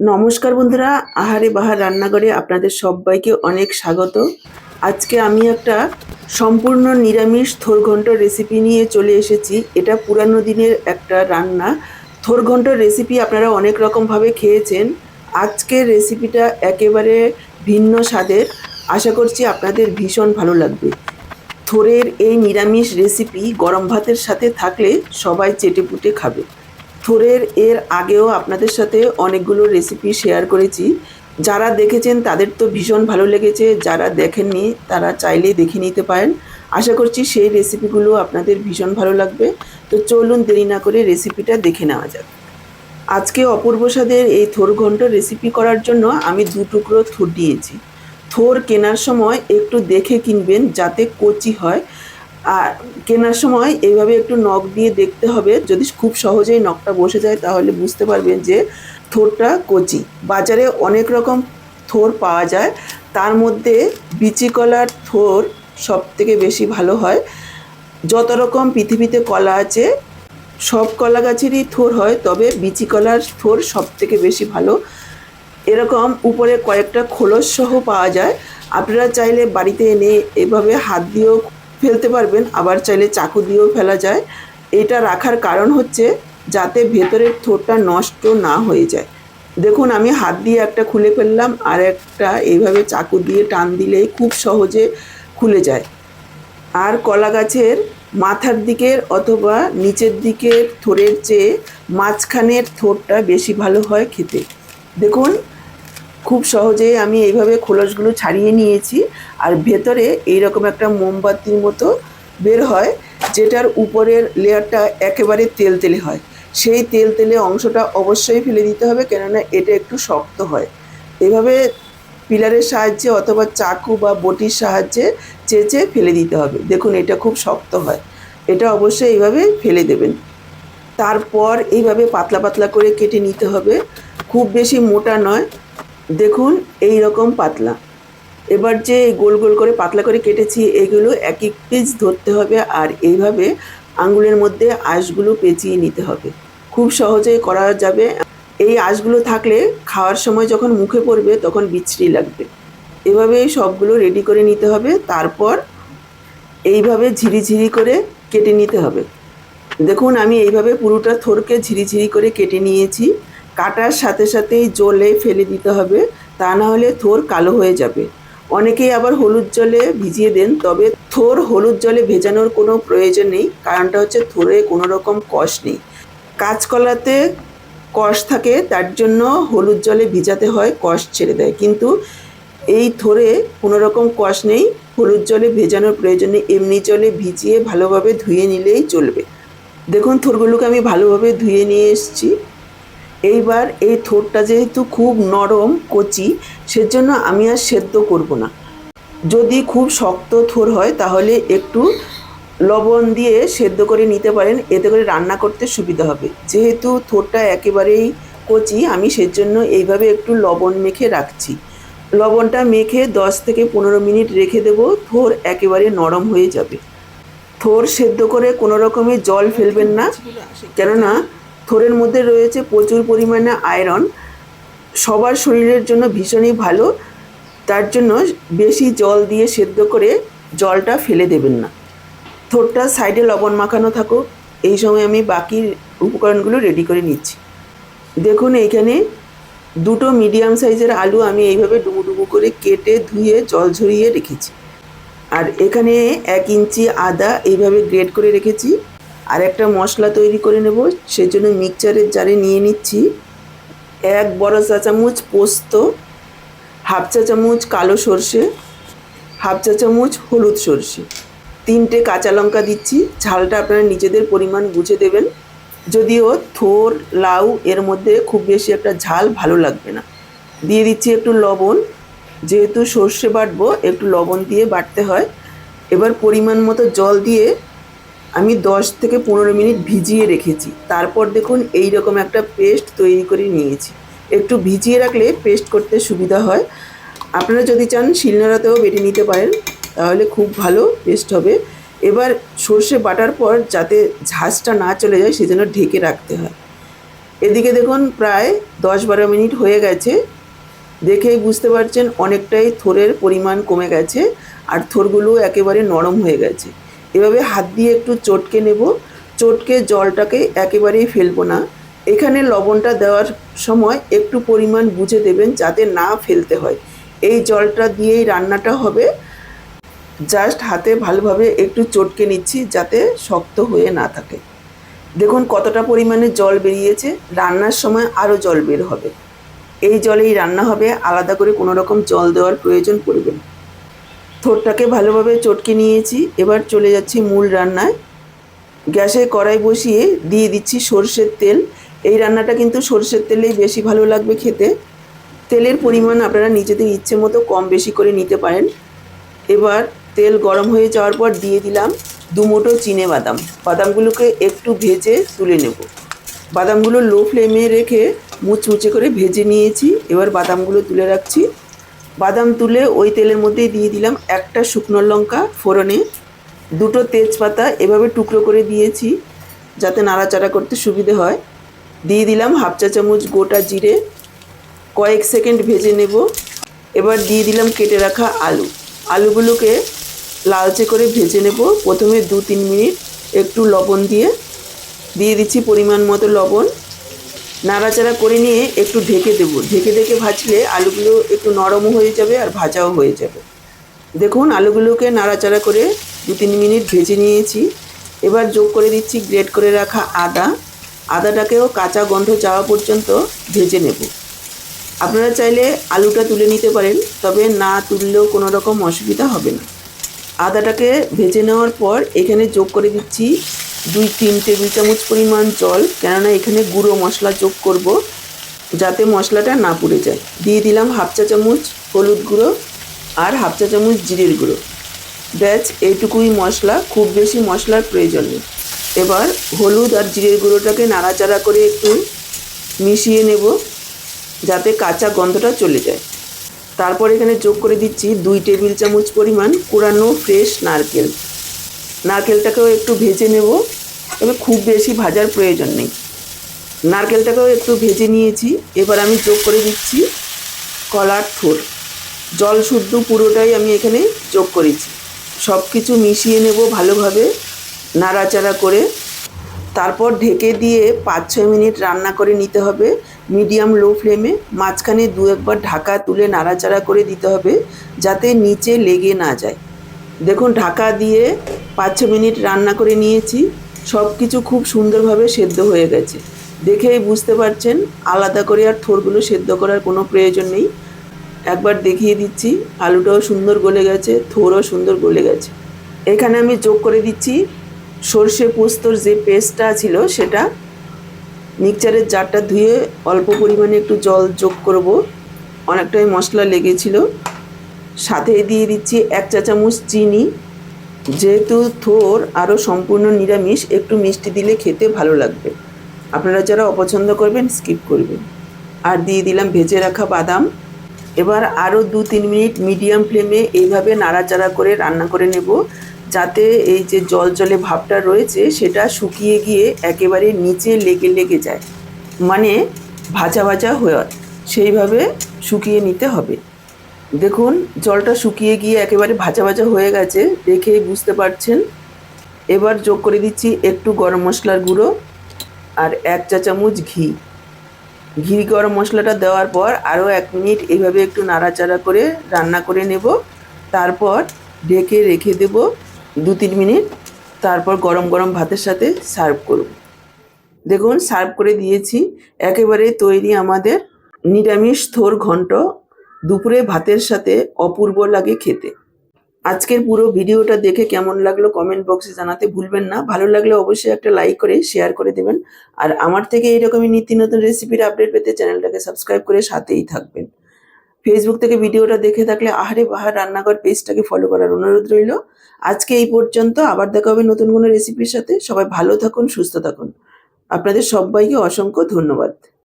নমস্কার বন্ধুরা, আহারে বাহার রান্নাঘরে আপনাদের সবাইকে অনেক স্বাগত। আজকে আমি একটা সম্পূর্ণ নিরামিষ থোরঘণ্ট রেসিপি নিয়ে চলে এসেছি। এটা পুরানো দিনের একটা রান্না। থোরঘণ্ট রেসিপি আপনারা অনেক রকমভাবে খেয়েছেন। আজকের রেসিপিটা একেবারে ভিন্ন স্বাদের। আশা করছি আপনাদের ভীষণ ভালো লাগবে। থোরের এই নিরামিষ রেসিপি গরম ভাতের সাথে থাকলে সবাই চেটেপুটে খাবে। থোরের এর আগেও আপনাদের সাথে অনেকগুলো রেসিপি শেয়ার করেছি। যারা দেখেছেন, তাদের তো ভীষণ ভালো লেগেছে। যারা দেখেননি, তারা চাইলেই দেখে নিতে পারেন। আশা করছি সেই রেসিপিগুলো আপনাদের ভীষণ ভালো লাগবে। তো চলুন দেরি না করে রেসিপিটা দেখে নেওয়া যাক। আজকে অপূর্ব স্বাদের এই থোর ঘন্ট রেসিপি করার জন্য আমি দু টুকরো থোর নিয়েছি থোর কেনার সময় একটু দেখে কিনবেন, যাতে কচি হয়। আর কেনার সময় এইভাবে একটু নখ দিয়ে দেখতে হবে। যদি খুব সহজেই নখটা বসে যায়, তাহলে বুঝতে পারবেন যে থোরটা কচি। বাজারে অনেক রকম থোর পাওয়া যায়। তার মধ্যে বিচি কলার থোর সব থেকে বেশি ভালো হয়। যত রকম পৃথিবীতে কলা আছে, সব কলা গাছেরই থোর হয়, তবে বিচি কলার থোর সব থেকে বেশি ভালো। এরকম উপরে কয়েকটা খোলস সহ পাওয়া যায়। আপনারা চাইলে বাড়িতে এনে এভাবে হাত দিয়েও ফেলতে পারবেন, আবার চাইলে চাকু দিয়েও ফেলা যায়। এটা রাখার কারণ হচ্ছে যাতে ভেতরের থোরটা নষ্ট না হয়ে যায়। দেখুন, আমি হাত দিয়ে একটা খুলে ফেললাম, আর একটা এইভাবে চাকু দিয়ে টান দিলেই খুব সহজে খুলে যায়। আর কলা গাছের মাথার দিকের অথবা নিচের দিকের থোরের চেয়ে মাঝখানের থোরটা বেশি ভালো হয় খেতে। দেখুন খুব সহজেই আমি এইভাবে খোলসগুলো ছাড়িয়ে নিয়েছি। আর ভেতরে এইরকম একটা মোমবাতির মতো বের হয়, যেটার উপরের লেয়ারটা একেবারে তেল তেলে হয়। সেই তেল তেলে অংশটা অবশ্যই ফেলে দিতে হবে, কেননা এটা একটু শক্ত হয়। এভাবে পিলারের সাহায্যে অথবা চাকু বা বটির সাহায্যে চেঁচে ফেলে দিতে হবে। দেখুন, এটা খুব শক্ত হয়। এটা অবশ্যই এইভাবে ফেলে দেবেন। তারপর এইভাবে পাতলা পাতলা করে কেটে নিতে হবে। খুব বেশি মোটা নয়। দেখুন এই রকম পাতলা। এবার যে গোল গোল করে পাতলা করে কেটেছি, এগুলো এক এক পিস ধরতে হবে আর এইভাবে আঙ্গুলের মধ্যে আঁশগুলো পেঁচিয়ে নিতে হবে। খুব সহজেই করা যাবে। এই আঁশগুলো থাকলে খাওয়ার সময় যখন মুখে পড়বে তখন বিচ্ছিরি লাগবে। এভাবে সবগুলো রেডি করে নিতে হবে। তারপর এইভাবে ঝিরিঝিরি করে কেটে নিতে হবে। দেখুন, আমি এইভাবে পুরোটা থোরকে ঝিরিঝিরি করে কেটে নিয়েছি। কাটার সাথে সাথেই জলে ফেলে দিতে হবে, তা না হলে থোর কালো হয়ে যাবে। অনেকেই আবার হলুদ জলে ভিজিয়ে দেন, তবে থোর হলুদ জলে ভেজানোর কোনো প্রয়োজন নেই, কারণটা হচ্ছে থোরে কোনো রকম কষ নেই। কাঁচকলাতে কষ থাকে, তার জন্য হলুদ জলে ভিজাতে হয়, কষ ছেড়ে দেয়। কিন্তু এই থোরে কোনো রকম কষ নেই, হলুদ জলে ভেজানোর প্রয়োজন নেই, এমনি জলে ভিজিয়ে ভালোভাবে ধুয়ে নিলেই চলবে। দেখুন থোরগুলোকে আমি ভালোভাবে ধুয়ে নিয়ে এসেছি। এইবার এই থোরটা যেহেতু খুব নরম কচি, সেজন্য আমি আর সেদ্ধ করব না। যদি খুব শক্ত থোর হয়, তাহলে একটু লবণ দিয়ে সেদ্ধ করে নিতে পারেন, এতে করে রান্না করতে সুবিধা হবে। যেহেতু থোরটা একেবারেই কচি, আমি সেজন্য এইভাবে একটু লবণ মেখে রাখছি। লবণটা মেখে দশ থেকে পনেরো মিনিট রেখে দেবো, থোর একেবারে নরম হয়ে যাবে। থোর সেদ্ধ করে কোনো রকমের জল ফেলবেন না, কেননা থোরের মধ্যে রয়েছে প্রচুর পরিমাণে আয়রন। সবার শরীরের জন্য ভীষণই ভালো। তার জন্য বেশি জল দিয়ে সেদ্ধ করে জলটা ফেলে দেবেন না। থোরটা সাইডে লবণ মাখানো থাকুক। এই সময় আমি বাকি উপকরণগুলো রেডি করে নিচ্ছি। দেখুন এইখানে দুটো মিডিয়াম সাইজের আলু আমি এইভাবে ডুবু ডুবু করে কেটে ধুয়ে জল ঝরিয়ে রেখেছি। আর এখানে এক ইঞ্চি আদা এইভাবে গ্রেড করে রেখেছি। আর একটা মশলা তৈরি করে নেব, সেজন্য মিক্সচারের জারে নিয়ে নিচ্ছি এক বড় চা চামচ পোস্ত, হাফ চা চামচ কালো সর্ষে, হাফ চা চামচ হলুদ সর্ষে, তিনটে কাঁচা লঙ্কা দিচ্ছি, ঝালটা আপনারা নিজেদের পরিমাণ বুঝে দেবেন। যদিও থোর, লাউ, এর মধ্যে খুব বেশি একটা ঝাল ভালো লাগবে না। দিয়ে দিচ্ছি একটু লবণ, যেহেতু সর্ষে বাটবো, একটু লবণ দিয়ে বাটতে হয়। এবার পরিমাণ মতো জল দিয়ে আমি দশ থেকে পনেরো মিনিট ভিজিয়ে রেখেছি। তারপর দেখুন এই রকম একটা পেস্ট তৈরি করে নিয়েছি। একটু ভিজিয়ে রাখলে পেস্ট করতে সুবিধা হয়। আপনারা যদি চান শিলনোড়াতেও বেটে নিতে পারেন, তাহলে খুব ভালো পেস্ট হবে। এবার সর্ষে বাটার পর যাতে ঝাঁজটা না চলে যায় সেজন্য ঢেকে রাখতে হয়। এদিকে দেখুন প্রায় দশ বারো মিনিট হয়ে গেছে। দেখেই বুঝতে পারছেন অনেকটাই থোরের পরিমাণ কমে গেছে, আর থোরগুলো একেবারে নরম হয়ে গেছে। এভাবে হাত দিয়ে একটু চটকে নেব। চটকে জলটাকে একেবারেই ফেলব না। এখানে লবণটা দেওয়ার সময় একটু পরিমাণ বুঝে দেবেন যাতে না ফেলতে হয়। এই জলটা দিয়েই রান্নাটা হবে। জাস্ট হাতে ভালোভাবে একটু চটকে নিচ্ছি যাতে শক্ত হয়ে না থাকে। দেখুন কতটা পরিমাণে জল বেরিয়েছে। রান্নার সময় আরও জল বের হবে। এই জলেই রান্না হবে। আলাদা করে কোনো রকম জল দেওয়ার প্রয়োজন পড়বে না। থোরটাকে ভালোভাবে চটকে নিয়েছি। এবার চলে যাচ্ছি মূল রান্নায়। গ্যাসে কড়াই বসিয়ে দিয়ে দিচ্ছি সর্ষের তেল। এই রান্নাটা কিন্তু সর্ষের তেলেই বেশি ভালো লাগবে খেতে। তেলের পরিমাণ আপনারা নিজেদের ইচ্ছে মতো কম বেশি করে নিতে পারেন। এবার তেল গরম হয়ে যাওয়ার পর দিয়ে দিলাম দু মুঠো চিনে বাদাম। বাদামগুলোকে একটু ভেজে তুলে নেব। বাদামগুলো লো ফ্লেমে রেখে মুচমুচে করে ভেজে নিয়েছি। এবার বাদামগুলো তুলে রাখছি। বাদাম তুলে ওই তেলের মধ্যেই দিয়ে দিলাম একটা শুকনো লঙ্কা ফোড়নে, দুটো তেজপাতা এভাবে টুকরো করে দিয়েছি যাতে নাড়াচাড়া করতে সুবিধে হয়। দিয়ে দিলাম হাফ চা চামচ গোটা জিরে, কয়েক সেকেন্ড ভেজে নেব। এবার দিয়ে দিলাম কেটে রাখা আলু। আলুগুলোকে লালচে করে ভেজে নেব। প্রথমে দু তিন মিনিট একটু লবণ দিয়ে। দিয়ে দিচ্ছি পরিমাণ মতো লবণ। নাড়াচাড়া করে নিয়ে একটু ঢেকে দেব। ঢেকে ঢেকে ভাজলে আলুগুলো একটু নরমও হয়ে যাবে আর ভাজাও হয়ে যাবে। দেখুন, আলুগুলোকে নাড়াচাড়া করে দু তিন মিনিট ভেজে নিয়েছি। এবার যোগ করে দিচ্ছি গ্রেট করে রাখা আদা। আদাটাকেও কাঁচা গন্ধ যাওয়া পর্যন্ত ভেজে নেব। আপনারা চাইলে আলুটা তুলে নিতে পারেন, তবে না তুললেও কোনো রকম অসুবিধা হবে না। আদাটাকে ভেজে নেওয়ার পর এখানে যোগ করে দিচ্ছি দুই তিন টেবিল চামচ পরিমাণ জল, কেননা এখানে গুঁড়ো মশলা যোগ করব যাতে মশলাটা না পুড়ে যায়। দিয়ে দিলাম হাফ চা চামচ হলুদ গুঁড়ো আর হাফ চা চামচ জিরের গুঁড়ো। ব্যাচ এইটুকুই মশলা, খুব বেশি মশলার প্রয়োজন নেই। এবার হলুদ আর জিরের গুঁড়োটাকে নাড়াচাড়া করে একটু মিশিয়ে নেব, যাতে কাঁচা গন্ধটা চলে যায়। তারপর এখানে যোগ করে দিচ্ছি দুই টেবিল চামচ পরিমাণ কুড়ানো ফ্রেশ নারকেল। নারকেলটাকেও একটু ভেজে নেব। তবে খুব বেশি ভাজার প্রয়োজন নেই। নারকেলটাকেও একটু ভেজে নিয়েছি। এবার আমি যোগ করে দিচ্ছি কলার থোর জল শুদ্ধ পুরোটাই আমি এখানে যোগ করেছি। সব কিছু মিশিয়ে নেব ভালোভাবে নাড়াচাড়া করে। তারপর ঢেকে দিয়ে পাঁচ ছয় মিনিট রান্না করে নিতে হবে। মিডিয়াম লো ফ্লেমে মাঝখানে দু একবার ঢাকা তুলে নাড়াচাড়া করে দিতে হবে যাতে নিচে লেগে না যায়। দেখুন, ঢাকা দিয়ে পাঁচ ছ মিনিট রান্না করে নিয়েছি। সব কিছু খুব সুন্দরভাবে সেদ্ধ হয়ে গেছে। দেখেই বুঝতে পারছেন, আলাদা করে আর থোরগুলো সেদ্ধ করার কোনো প্রয়োজন নেই। একবার দেখিয়ে দিচ্ছি, আলুটাও সুন্দর গলে গেছে, থোরও সুন্দর গলে গেছে। এখানে আমি যোগ করে দিচ্ছি, সর্ষে পোস্তর যে পেস্টটা ছিল সেটা, মিক্সচারের জারটা ধুয়ে অল্প পরিমাণে একটু জল যোগ করব। অনেকটাই মশলা লেগেছিল। সাথে দিয়ে দিচ্ছি এক চা চামচ চিনি। যেহেতু থোর আরও সম্পূর্ণ নিরামিষ, একটু মিষ্টি দিলে খেতে ভালো লাগবে। আপনারা যারা অপছন্দ করবেন স্কিপ করবেন। আর দিয়ে দিলাম ভেজে রাখা বাদাম। এবার আরও দু তিন মিনিট মিডিয়াম ফ্লেমে এইভাবে নাড়াচাড়া করে রান্না করে নেব, যাতে এই যে জল জলে ভাবটা রয়েছে, সেটা শুকিয়ে গিয়ে একেবারে নিচে লেগে লেগে যায়। মানে ভাজা ভাজা হয়ে সেইভাবে শুকিয়ে নিতে হবে। দেখুন, জলটা শুকিয়ে গিয়ে একেবারে ভাজা ভাজা হয়ে গেছে দেখেই বুঝতে পারছেন। এবার যোগ করে দিচ্ছি একটু গরম মশলার গুঁড়ো আর এক চা চামচ ঘি। ঘি গরম মশলাটা দেওয়ার পর আরও এক মিনিট এইভাবে একটু নাড়াচাড়া করে রান্না করে নেব। তারপর ঢেকে রেখে দেব দু তিন মিনিট। তারপর গরম গরম ভাতের সাথে সার্ভ করব। দেখুন, সার্ভ করে দিয়েছি। একেবারে তৈরি আমাদের নিরামিষ থোর ঘন্ট দুপুরে ভাতের সাথে অপূর্ব লাগে খেতে। আজকের পুরো ভিডিওটা দেখে কেমন লাগল কমেন্ট বক্সে জানাতে ভুলবেন না। ভালো লাগলে অবশ্যই একটা লাইক করে শেয়ার করে দেবেন। আর আমার থেকে এইরকমই নিত্য নতুন রেসিপির আপডেট পেতে চ্যানেলটাকে সাবস্ক্রাইব করে সাথেই থাকবেন। ফেসবুক থেকে ভিডিওটা দেখে থাকলে আহারে বাহার রান্নাঘর পেজটাকে ফলো করার অনুরোধ রইল। আজকে এই পর্যন্ত, আবার দেখা হবে নতুন কোনো রেসিপির সাথে। সবাই ভালো থাকুন, সুস্থ থাকুন। আপনাদের সবাইকে অসংখ্য ধন্যবাদ।